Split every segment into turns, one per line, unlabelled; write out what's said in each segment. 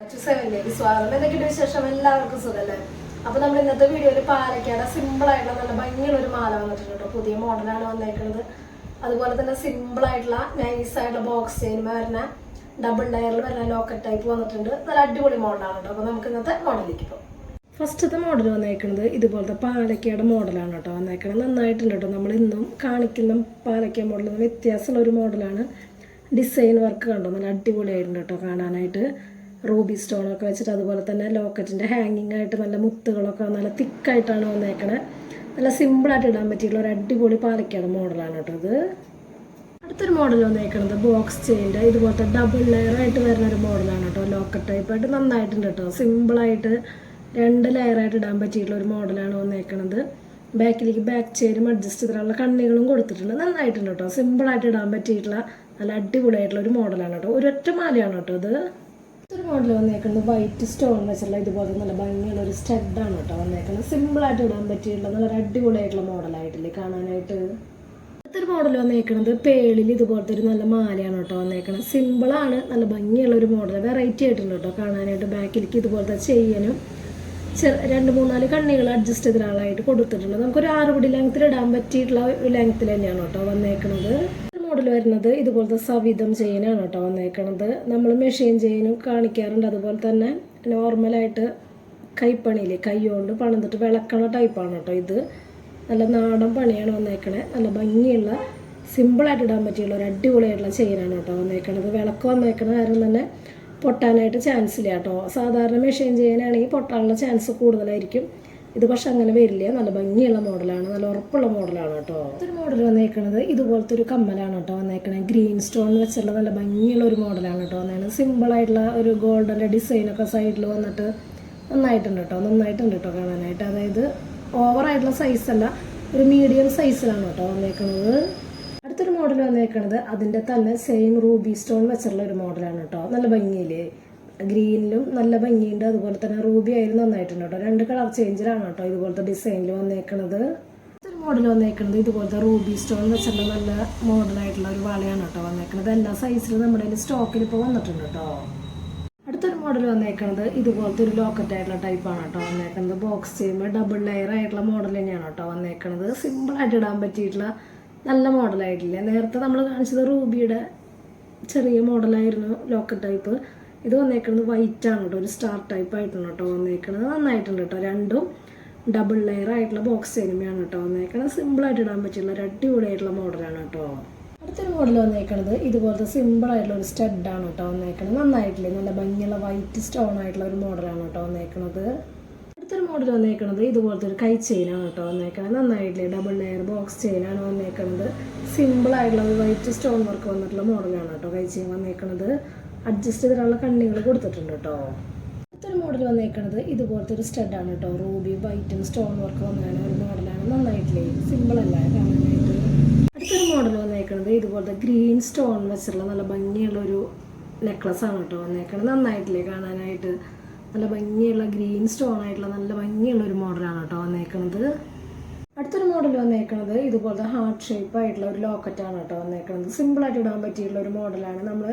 സ്വാഗതം. എന്തൊക്കെയുണ്ട് വിശേഷം? എല്ലാവർക്കും സുഖല്ലേ? അപ്പൊ നമ്മൾ ഇന്നത്തെ വീഡിയോയിൽ പാലക്കാട് സിമ്പിൾ ആയിട്ടുള്ള നല്ല ഭംഗിയുള്ള ഒരു മാല വന്നിട്ടുണ്ട് പുതിയ മോഡലാണ് വന്നേക്കുന്നത് അതുപോലെ തന്നെ സിമ്പിൾ ആയിട്ടുള്ള നൈസ് ആയിട്ടുള്ള ബോക്സ് ചെയിൻ വരുന്ന ഡബിൾ ഡയറിൽ വരുന്ന ലോക്കറ്റ് ടൈപ്പ് വന്നിട്ടുണ്ട്. നല്ല അടിപൊളി മോഡലാണ് കേട്ടോ. അപ്പൊ നമുക്ക് ഇന്നത്തെ മോഡലിലേക്ക് പോകും. ഫസ്റ്റത്തെ മോഡൽ വന്നേക്കുന്നത് ഇതുപോലത്തെ പാലക്കയുടെ മോഡലാണ് കേട്ടോ. വന്നേക്കുന്നത് നന്നായിട്ടുണ്ട് കേട്ടോ. നമ്മൾ ഇന്നും കാണിക്കുന്ന പാലക്ക മോഡൽ വ്യത്യാസമുള്ള ഒരു മോഡലാണ് ഡിസൈൻ വർക്ക് കണ്ടോ? നല്ല അടിപൊളിയായിട്ടുണ്ട് കേട്ടോ കാണാനായിട്ട്. റൂബി സ്റ്റോണൊക്കെ വെച്ചിട്ട് അതുപോലെ തന്നെ ലോക്കറ്റിന്റെ ഹാങ്ങിങ് ആയിട്ട് നല്ല മുത്തുകളൊക്കെ നല്ല തിക്കായിട്ടാണ് വന്നേക്കണേ. നല്ല സിമ്പിളായിട്ട് ഇടാൻ പറ്റിയിട്ടുള്ള ഒരു അടിപൊളി പാലക്കാട് മോഡലാണ് കേട്ടോ ഇത്. അടുത്തൊരു മോഡൽ വന്നേക്കുന്നത് ബോക്സ് ചെയിന്റെ ഇതുപോലത്തെ ഡബിൾ ലെയർ ആയിട്ട് വരുന്ന ഒരു മോഡലാണ് കേട്ടോ. ലോക്കറ്റ് ടൈപ്പ് ആയിട്ട് നന്നായിട്ടുണ്ട് കേട്ടോ. സിമ്പിളായിട്ട് രണ്ട് ലെയർ ആയിട്ട് ഇടാൻ പറ്റിയിട്ടുള്ള ഒരു മോഡലാണ് വന്നേക്കുന്നത് ബാക്കിലേക്ക് ബാക്ക് ചെയിനും അഡ്ജസ്റ്റ് ചെയ്തിട്ടുള്ള കണ്ണികളും കൊടുത്തിട്ടുണ്ട്. നന്നായിട്ടുണ്ട് കേട്ടോ. സിമ്പിളായിട്ട് ഇടാൻ പറ്റിയിട്ടുള്ള നല്ല അടിപൊളിയായിട്ടുള്ള ഒരു മോഡലാണ് കേട്ടോ. ഒരൊറ്റ മാലയാണ് കേട്ടോ ഇത്. ഒരു മോഡൽ വന്നേക്കുന്നത് വൈറ്റ് സ്റ്റോൺ വെച്ചുള്ള ഇതുപോലെ നല്ല ഭംഗിയുള്ള ഒരു സ്റ്റഡാണ് കേട്ടോ വന്നേക്കുന്നത്. സിമ്പിളായിട്ട് ഇടാൻ പറ്റിയിട്ടുള്ള നല്ല അടിപൊളിയായിട്ടുള്ള മോഡലായിട്ടില്ലേ കാണാനായിട്ട്. അടുത്തൊരു മോഡൽ വന്നേക്കുന്നത് പേളിൽ ഇതുപോലത്തെ ഒരു നല്ല മാലയാണ് കേട്ടോ വന്നേക്കുന്നത്. സിമ്പിളാണ് നല്ല ഭംഗിയുള്ള ഒരു മോഡൽ വെറൈറ്റി ആയിട്ടുണ്ട് കേട്ടോ കാണാനായിട്ട്. ബാക്കിലേക്ക് ഇതുപോലത്തെ ചെയ്യാനും രണ്ട് മൂന്നാൽ കണ്ണികൾ അഡ്ജസ്റ്റ് ചെയ്ത ഒരാളായിട്ട് കൊടുത്തിട്ടുണ്ട് നമുക്കൊരു ആറ് പിടി ലെങ്ത്തിൽ ഇടാൻ പറ്റിയിട്ടുള്ള ലെങ്ത്തിൽ തന്നെയാണ് കേട്ടോ വന്നേക്കുന്നത്. മോഡൽ വരുന്നത് ഇതുപോലത്തെ സവിധം ചെയിനാണ് കേട്ടോ വന്നേക്കണത്. നമ്മൾ മെഷീൻ ചെയിനും കാണിക്കാറുണ്ട്. അതുപോലെ തന്നെ നോർമലായിട്ട് കൈപ്പണിയില്ലേ കൈ കൊണ്ട് പണിതിട്ട് വിളക്കണ ടൈപ്പാണ് കേട്ടോ ഇത്. നല്ല നാടൻ പണിയാണ് വന്നേക്കണേ. നല്ല ഭംഗിയുള്ള സിമ്പിളായിട്ട് ഇടാൻ പറ്റിയുള്ള ഒരു അടിപൊളിയായിട്ടുള്ള ചെയിനാണ് കേട്ടോ വന്നേക്കണത്. വിളക്ക് വന്നേക്കണ കാരണം തന്നെ പൊട്ടാനായിട്ട് ചാൻസ് ഇല്ല കേട്ടോ. സാധാരണ മെഷീൻ ചെയ്യാനാണെങ്കിൽ പൊട്ടാനുള്ള ചാൻസ് കൂടുതലായിരിക്കും. ഇത് പക്ഷെ അങ്ങനെ വരില്ല. നല്ല ഭംഗിയുള്ള മോഡലാണ്. നല്ല ഉറപ്പുള്ള മോഡലാണ് കേട്ടോ. ഇതൊരു മോഡൽ വന്നേക്കണത് ഇതുപോലത്തെ ഒരു കമ്മലാണ് കേട്ടോ വന്നേക്കണത്. ഗ്രീൻ സ്റ്റോൺ വെച്ചുള്ള നല്ല ഭംഗിയുള്ള ഒരു മോഡലാണ് കേട്ടോ വന്നേക്കണത്. സിമ്പിളായിട്ടുള്ള ഒരു ഗോൾഡന്റെ ഡിസൈനൊക്കെ സൈഡിൽ വന്നിട്ട് നന്നായിട്ടുണ്ട് കേട്ടോ. നന്നായിട്ടുണ്ട് കേട്ടോ കാണാനായിട്ട്. അതായത് ഓവറായിട്ടുള്ള സൈസല്ല ഒരു മീഡിയം സൈസിലാണ് കേട്ടോ വന്നേക്കുന്നത് അടുത്തൊരു മോഡൽ വന്നേക്കണത് അതിന്റെ തന്നെ സെയിം റൂബി സ്റ്റോൺ വെച്ചുള്ള ഒരു മോഡലാണ് കേട്ടോ. നല്ല ഭംഗിയില്ലേ? ഗ്രീനിലും നല്ല ഭംഗിയുണ്ട്. അതുപോലെ തന്നെ റൂബി ആയാലും നന്നായിട്ടുണ്ട് കേട്ടോ. രണ്ട് കളർ ചേഞ്ചിലാണ് കേട്ടോ ഇതുപോലത്തെ ഡിസൈനിൽ വന്നേക്കണത്. ഒരു മോഡൽ വന്നേക്കുന്നത് ഇതുപോലത്തെ റൂബി സ്റ്റോൺ വെച്ചിട്ടുള്ള നല്ല മോഡലായിട്ടുള്ള ഒരു വളയാണ് കേട്ടോ വന്നേക്കുന്നത് എല്ലാ സൈസിലും നമ്മുടെ കയ്യിൽ സ്റ്റോക്കിൽ ഇപ്പോൾ വന്നിട്ടുണ്ട് കേട്ടോ. അടുത്തൊരു മോഡൽ വന്നേക്കുന്നത് ഇതുപോലത്തെ ഒരു ലോക്കറ്റ് ആയിട്ടുള്ള ടൈപ്പാണ് കേട്ടോ വന്നേക്കുന്നത് ബോക്സ് ചെയ്യുമ്പോൾ ഡബിൾ ലെയർ ആയിട്ടുള്ള മോഡൽ തന്നെയാണ് കേട്ടോ വന്നേക്കുന്നത് സിമ്പിളായിട്ട് ഇടാൻ പറ്റിയിട്ടുള്ള നല്ല മോഡലായിട്ടില്ല നേരത്തെ നമ്മൾ കാണിച്ചത് റൂബിയുടെ ചെറിയ മോഡലായിരുന്നു ലോക്കറ്റ് ടൈപ്പ് ഇത് വന്നേക്കുന്നത് വൈറ്റ് ആണ് കേട്ടോ ഒരു സ്റ്റാർ ടൈപ്പ് ആയിട്ടാണ് കേട്ടോ വന്നേക്കുന്നത് നന്നായിട്ടുണ്ട് കേട്ടോ രണ്ടും ഡബിൾ ലെയർ ആയിട്ടുള്ള ബോക്സ് സിനിമയാണ് കേട്ടോ വന്നേക്കുന്നത് സിമ്പിളായിട്ട് ഇടാൻ പറ്റിയുള്ള ഒരു അടിപൊളിയായിട്ടുള്ള മോഡലാണ് കേട്ടോ അടുത്തൊരു മോഡൽ വന്നേക്കുന്നത് ഇതുപോലത്തെ സിമ്പിൾ ആയിട്ടുള്ള ഒരു സ്റ്റഡാണ് കേട്ടോ വന്നേക്കുന്നത് നന്നായിട്ടില്ലേ? നല്ല ഭംഗിയുള്ള വൈറ്റ് സ്റ്റോൺ ആയിട്ടുള്ള ഒരു മോഡലാണ് കേട്ടോ വന്നേക്കുന്നത് അടുത്തൊരു മോഡൽ വന്നേക്കുന്നത് ഇതുപോലത്തെ ഒരു കൈ ചെയിനാണ് കേട്ടോ വന്നേക്കുന്നത് നന്നായിട്ടില്ലേ? ഡബിൾ ലെയർ ബോക്സ് ചെയിനാണ് വന്നേക്കുന്നത് സിമ്പിൾ ആയിട്ടുള്ള ഒരു വൈറ്റ് സ്റ്റോൺ വർക്ക് വന്നിട്ടുള്ള മോഡലാണ് കേട്ടോ കൈ ചെയിൻ വന്നേക്കുന്നത് അഡ്ജസ്റ്റ് ചെയ്തിട്ടുള്ള കണ്ണികൾ കൊടുത്തിട്ടുണ്ട് കേട്ടോ. അടുത്തൊരു മോഡൽ വന്നേക്കുന്നത് ഇതുപോലത്തെ ഒരു സ്റ്റഡാണ് കേട്ടോ. റൂബി വൈറ്റും സ്റ്റോൺ വർക്ക് വന്നതാണ്. ഒരു മോഡലാണ് നന്നായിട്ടില്ലേ? സിമ്പിൾ അല്ല? കാണാനായിട്ട് അടുത്തൊരു മോഡൽ വന്നേക്കുന്നത് ഇതുപോലത്തെ ഗ്രീൻ സ്റ്റോൺ വെച്ചിട്ടുള്ള നല്ല ഭംഗിയുള്ള ഒരു നെക്ലസ് ആണ് കേട്ടോ വന്നേക്കുന്നത് നന്നായിട്ടില്ലേ കാണാനായിട്ട്? നല്ല ഭംഗിയുള്ള ഗ്രീൻ സ്റ്റോൺ ആയിട്ടുള്ള നല്ല ഭംഗിയുള്ള ഒരു മോഡലാണ് കേട്ടോ വന്നേക്കുന്നത് അടുത്തൊരു മോഡൽ വന്നേക്കുന്നത് ഇതുപോലത്തെ ഹാർട്ട് ഷേപ്പ് ആയിട്ടുള്ള ഒരു ലോക്കറ്റാണ് കേട്ടോ വന്നേക്കുന്നത് സിമ്പിളായിട്ട് ഇടാൻ പറ്റിയിട്ടുള്ള ഒരു മോഡലാണ് നമ്മൾ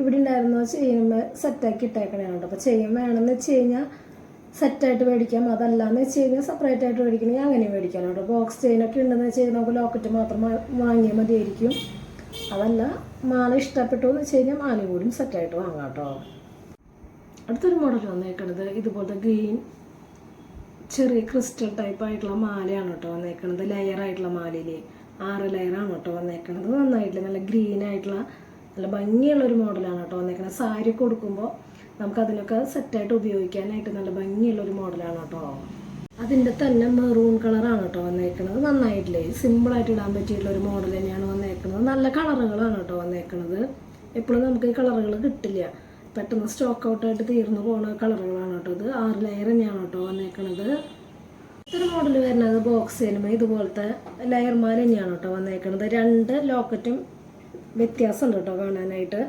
ഇവിടെ ഉണ്ടായിരുന്ന ചെയ്യുമ്പോൾ സെറ്റാക്കി ഇട്ടേക്കണതാണ് കേട്ടോ അപ്പോൾ വേണമെന്ന് വെച്ച് കഴിഞ്ഞാൽ സെറ്റായിട്ട് മേടിക്കാം. അതല്ലാന്ന് വെച്ച് കഴിഞ്ഞാൽ സെപ്പറേറ്റ് ആയിട്ട് മേടിക്കണമെങ്കിൽ അങ്ങനെ മേടിക്കാം കേട്ടോ ബോക്സ് ചെയിനൊക്കെ ഉണ്ടെന്ന് വെച്ച് കഴിഞ്ഞാൽ നമുക്ക് ലോക്കറ്റ് മാത്രം വാങ്ങിയാൽ മതിയായിരിക്കും. അതല്ല മാല ഇഷ്ടപ്പെട്ടു എന്ന് വെച്ച് കഴിഞ്ഞാൽ മാല കൂടിയും സെറ്റായിട്ട് വാങ്ങാം കേട്ടോ. അടുത്തൊരു മോഡൽ വന്നേക്കണത് ഇതുപോലത്തെ ഗ്രീൻ ചെറിയ ക്രിസ്റ്റൽ ടൈപ്പ് ആയിട്ടുള്ള മാലയാണ് കേട്ടോ വന്നേക്കണത്. ലെയർ ആയിട്ടുള്ള മാലയിൽ ആറ് ലെയറാണ് കേട്ടോ വന്നേക്കണത്. നന്നായിട്ടില്ല നല്ല ഗ്രീൻ ആയിട്ടുള്ള നല്ല ഭംഗിയുള്ള ഒരു മോഡലാണ് കേട്ടോ വന്നേക്കുന്നത് സാരി കൊടുക്കുമ്പോൾ നമുക്ക് അതിനൊക്കെ സെറ്റായിട്ട് ഉപയോഗിക്കാനായിട്ട് നല്ല ഭംഗിയുള്ള ഒരു മോഡലാണ് കേട്ടോ. അതിന്റെ തന്നെ മെറൂൺ കളറാണ് കേട്ടോ വന്നേക്കുന്നത് നന്നായിട്ടില്ലേ? സിമ്പിളായിട്ട് ഇടാൻ പറ്റിയിട്ടുള്ള ഒരു മോഡൽ തന്നെയാണ് വന്നേക്കുന്നത് നല്ല കളറുകളാണ് കേട്ടോ വന്നേക്കുന്നത് എപ്പോഴും നമുക്ക് ഈ കളറുകൾ കിട്ടില്ല. പെട്ടെന്ന് സ്റ്റോക്ക് ഔട്ടായിട്ട് തീർന്നു പോകുന്ന കളറുകളാണ് കേട്ടോ ഇത്. ആറ് ലെയർ തന്നെയാണ് കേട്ടോ വന്നേക്കുന്നത് ഇത്തരം മോഡൽ വരുന്നത് ബോക്സ് സിനിമ ഇതുപോലത്തെ ലെയർമാർ തന്നെയാണ് കേട്ടോ വന്നേക്കുന്നത് രണ്ട് ലോക്കറ്റും വ്യത്യാസമുണ്ട് കേട്ടോ കാണാനായിട്ട്.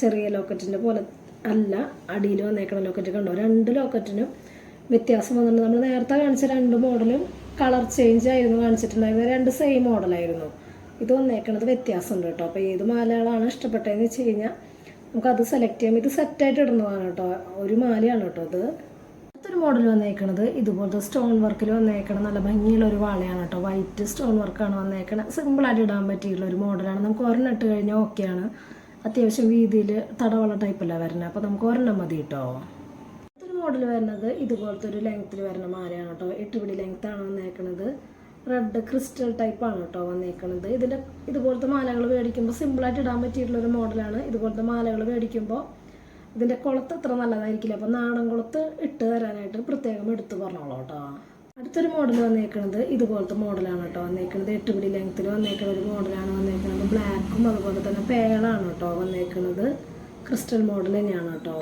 ചെറിയ ലോക്കറ്റിന്റെ പോലെ അല്ല അടിയിൽ വന്നേക്കണ ലോക്കറ്റ് കണ്ടോ? രണ്ട് ലോക്കറ്റിനും വ്യത്യാസം വന്നിട്ടുണ്ട്. നമ്മൾ നേരത്തെ കാണിച്ച രണ്ട് മോഡലും കളർ ചേഞ്ച് ആയിരുന്നു കാണിച്ചിട്ടുണ്ടായിരുന്നത്. രണ്ട് സെയിം മോഡലായിരുന്നു ഇത് വന്നേക്കണത് വ്യത്യാസമുണ്ട് കേട്ടോ. അപ്പോൾ ഏത് മാലകളാണ് ഇഷ്ടപ്പെട്ടതെന്ന് വെച്ച് കഴിഞ്ഞാൽ നമുക്കത് സെലക്ട് ചെയ്യാം. ഇത് സെറ്റായിട്ട് ഇടുന്നതാണ് കേട്ടോ. ഒരു മാലയാണ് കേട്ടോ ഇത്. അടുത്തൊരു മോഡൽ വന്നേക്കണത്. ഇതുപോലത്തെ സ്റ്റോൺ വർക്കിൽ വന്നേക്കണ നല്ല ഭംഗിയുള്ള ഒരു വാളയാണ് കേട്ടോ വൈറ്റ് സ്റ്റോൺ വർക്കാണ് വന്നേക്കണത്. സിമ്പിളായിട്ട് ഇടാൻ പറ്റിയുള്ള ഒരു മോഡലാണ് നമുക്ക് ഒരെണ്ണം ഇട്ട് കഴിഞ്ഞാൽ ഓക്കെയാണ് അത്യാവശ്യം വീതിയിൽ തടവള ടൈപ്പല്ല വരുന്നത് അപ്പോൾ നമുക്ക് ഒരെണ്ണം മതി കേട്ടോ അടുത്തൊരു മോഡൽ വരുന്നത് ഇതുപോലത്തെ ഒരു ലെങ്ത്തിൽ വരുന്ന മാലയാണ് കേട്ടോ എട്ട് പിടി ലെങ്ത് ആണ് വന്നേക്കണത്. റെഡ് ക്രിസ്റ്റൽ ടൈപ്പാണ് കേട്ടോ വന്നേക്കണത്. ഇതിന്റെ ഇതുപോലത്തെ മാലകൾ മേടിക്കുമ്പോൾ സിമ്പിളായിട്ട് ഇടാൻ പറ്റിയിട്ടുള്ള ഒരു മോഡലാണ് ഇതുപോലത്തെ മാലകൾ മേടിക്കുമ്പോൾ ഇതിന്റെ കുളത്ത് അത്ര നല്ലതായിരിക്കില്ല. അപ്പോൾ നാടൻ കുളത്ത് ഇട്ട് തരാനായിട്ട് പ്രത്യേകം എടുത്തു പറഞ്ഞോളൂ കേട്ടോ. അടുത്തൊരു മോഡൽ വന്നേക്കുന്നത് ഇതുപോലത്തെ മോഡലാണ് കേട്ടോ വന്നേക്കുന്നത് എട്ട് പിടി ലെങ്ത്തിൽ വന്നേക്കുന്ന ഒരു മോഡലാണ് വന്നേക്കുന്നത് ബ്ലാക്കും അതുപോലെ തന്നെ പേളാണ് കേട്ടോ വന്നേക്കുന്നത് ക്രിസ്റ്റൽ മോഡൽ തന്നെയാണ് കേട്ടോ.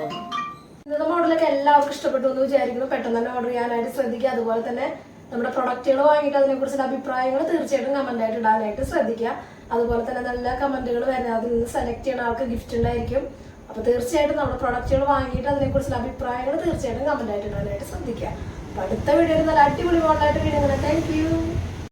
ഇന്നത്തെ മോഡലൊക്കെ എല്ലാവർക്കും ഇഷ്ടപ്പെട്ടു എന്ന് വിചാരിക്കുന്നു. പെട്ടെന്ന് തന്നെ ഓർഡർ ചെയ്യാനായിട്ട് ശ്രദ്ധിക്കുക. അതുപോലെ തന്നെ നമ്മുടെ പ്രൊഡക്റ്റുകൾ വാങ്ങിയിട്ട് അതിനെക്കുറിച്ചുള്ള അഭിപ്രായങ്ങൾ തീർച്ചയായിട്ടും കമന്റ് ആയിട്ട് ഇടാനായിട്ട് ശ്രദ്ധിക്കുക. അതുപോലെ തന്നെ നല്ല കമന്റുകൾ വരുന്നത് അതിൽ നിന്ന് സെലക്ട് ചെയ്യുന്ന ആൾക്ക് ഗിഫ്റ്റ് ഉണ്ടായിരിക്കും. അപ്പൊ തീർച്ചയായിട്ടും നമ്മുടെ പ്രൊഡക്റ്റുകൾ വാങ്ങിയിട്ട് അതിനെക്കുറിച്ചുള്ള അഭിപ്രായങ്ങൾ തീർച്ചയായിട്ടും കമന്റ് ആയിട്ട് ഇടാനായിട്ട് ശ്രദ്ധിക്കുക. അടുത്ത വീഡിയോയിൽ നല്ല അടിപൊളി മോഡലായിട്ട് വീഡിയോ താങ്ക് യു